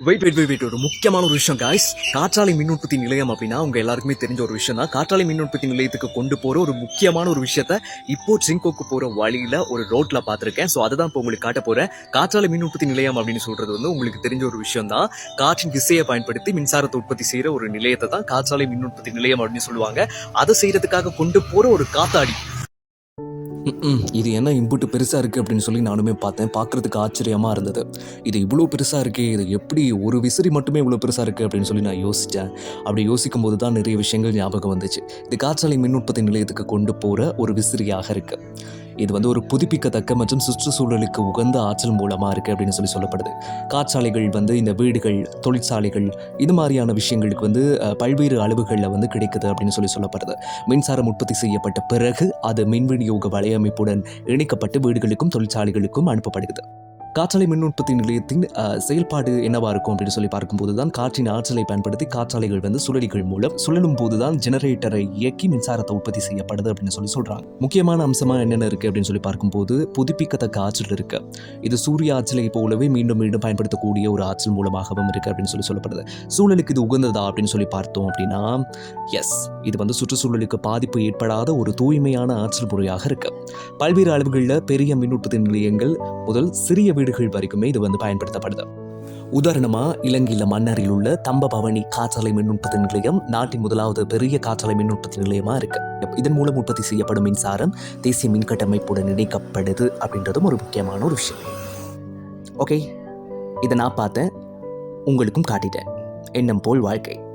Wait wait wait wait ஒரு முக்கியமான ஒரு விஷயம் காய்ஸ் காற்றாலை மின் உற்பத்தி நிலையம் அப்படின்னா உங்க எல்லாருக்குமே தெரிஞ்ச ஒரு விஷயம் தான் காற்றாலை மின் உற்பத்தி நிலையத்துக்கு கொண்டு போற ஒரு முக்கியமான ஒரு விஷயத்த இப்போ சிங்கோக்கு போற வழியில ஒரு ரோட்ல பாத்திருக்கேன் ஸோ அதை தான் இப்போ உங்களுக்கு காட்ட போறேன். காற்றாலை மின் உற்பத்தி நிலையம் அப்படின்னு சொல்றது வந்து உங்களுக்கு தெரிஞ்ச ஒரு விஷயம் தான் காற்றின் திசையை பயன்படுத்தி மின்சாரத்தை உற்பத்தி செய்யற ஒரு நிலையத்தை தான் காற்றாலை மின் உற்பத்தி நிலையம் அப்படின்னு சொல்லுவாங்க. அதை செய்யறதுக்காக கொண்டு போற ஒரு காத்தாடி. இது என்ன இம்புட்டு பெருசாக இருக்குது அப்படின்னு சொல்லி நானுமே பார்த்தேன். பார்க்குறதுக்கு ஆச்சரியமாக இருந்தது. இது இவ்வளோ பெருசாக இருக்கே இது எப்படி ஒரு விசிறி மட்டுமே இவ்வளோ பெருசாக இருக்குது அப்படின்னு சொல்லி நான் யோசித்தேன் அப்படி யோசிக்கும் போது தான் நிறைய விஷயங்கள் ஞாபகம் வந்துச்சு. இது காற்றாலை மின் உற்பத்தி நிலையத்துக்கு கொண்டு போகிற ஒரு விசிறியாக இருக்குது இது வந்து ஒரு புதுப்பிக்கத்தக்க மற்றும் சுற்றுச்சூழலுக்கு உகந்த ஆற்றல் மூலமாக இருக்குது அப்படின்னு சொல்லி சொல்லப்படுது. காற்றாலைகள் வந்து இந்த வீடுகள் தொழிற்சாலைகள் இது மாதிரியான விஷயங்களுக்கு வந்து பல்வேறு அளவுகளில் வந்து கிடைக்குது அப்படின்னு சொல்லி சொல்லப்படுது. மின்சாரம் உற்பத்தி செய்யப்பட்ட பிறகு அது மின் விநியோக வலையமைப்புடன் இணைக்கப்பட்டு வீடுகளுக்கும் தொழிற்சாலைகளுக்கும் அனுப்பப்படுகிறது. காற்றாலை மின் உற்பத்தி நிலையத்தின் செயல்பாடு என்னவா இருக்கும் அப்படின்னு சொல்லி பார்க்கும்போது தான் காற்றின் ஆற்றலை பயன்படுத்தி காற்றாலைகள் வந்து சுழலிகள் மூலம் சுழலும் போது தான் ஜெனரேட்டரை இயக்கி மின்சாரத்தை உற்பத்தி செய்யப்படுது அப்படின்னு சொல்லி சொல்றாங்க. முக்கியமான அம்சமா என்னென்ன இருக்கு அப்படின்னு சொல்லி பார்க்கும்போது புதுப்பிக்கத்தக்க ஆற்றல் இருக்கு. இது சூரிய ஆற்றலை போலவே மீண்டும் மீண்டும் பயன்படுத்தக்கூடிய ஒரு ஆற்றல் மூலமாகவும் இருக்கு அப்படின்னு சொல்லி சொல்லப்படுது. சூழலுக்கு இது உகந்ததா அப்படின்னு சொல்லி பார்த்தோம் அப்படின்னா எஸ் இது வந்து சுற்றுச்சூழலுக்கு பாதிப்பு ஏற்படாத ஒரு தூய்மையான ஆற்றல் முறையாக இருக்கு. பல்வேறு அளவுகளில் பெரிய மின் உற்பத்தி நிலையங்கள் முதல் சிறிய வீடுகள் வரைக்குமே இது வந்து பயன்படுத்தப்படுது. உதாரணமா இலங்கையில் மன்னரில் உள்ள தம்பபவனி காற்றாலை மின் உற்பத்தி நிலையம் நாட்டின் முதலாவது பெரிய காற்றாலை மின் உற்பத்தி நிலையமா இருக்கு. இதன் மூலம் உற்பத்தி செய்யப்படும் மின்சாரம் தேசிய மின் கட்டமைப்புடன் இணைக்கப்படுது அப்படின்றதும் ஒரு முக்கியமான ஒரு விஷயம். ஓகே இதை நான் பார்த்தேன். உங்களுக்கும் காட்டிட்டேன். எண்ணம் போல் வாழ்க்கை.